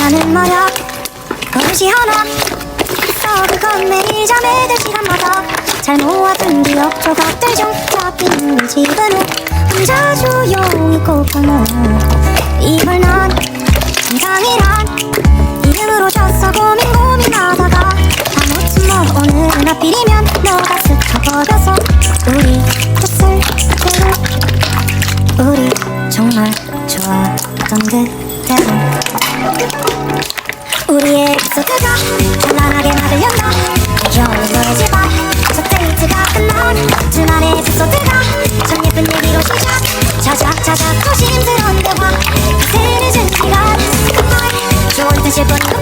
나는 말야. 버릇이 하나. 있어 그건 매일 잠에 들 시간마다 잘 모아둔 기억 조각들 중 잡힌 이 집은 혼자 조용히 꼽아놓고 이걸 난 감상이란 이름으로 줬어. 고민 고민하다가 아무튼 뭐 오늘은 하필이면 너가 스쳐버려서 우리 줬을 때를 우리 정말 좋았던 그대로 우리의 리조트가 찬란하게 막을 연다. 귀여운 노래 제발 첫 데이트가 끝난 둘만의 에피소드가 참 예쁜 얘기로 시작. 자작자작 조심스러운 대화 그새 늦은 시간. 좋은 뜻일 뿐.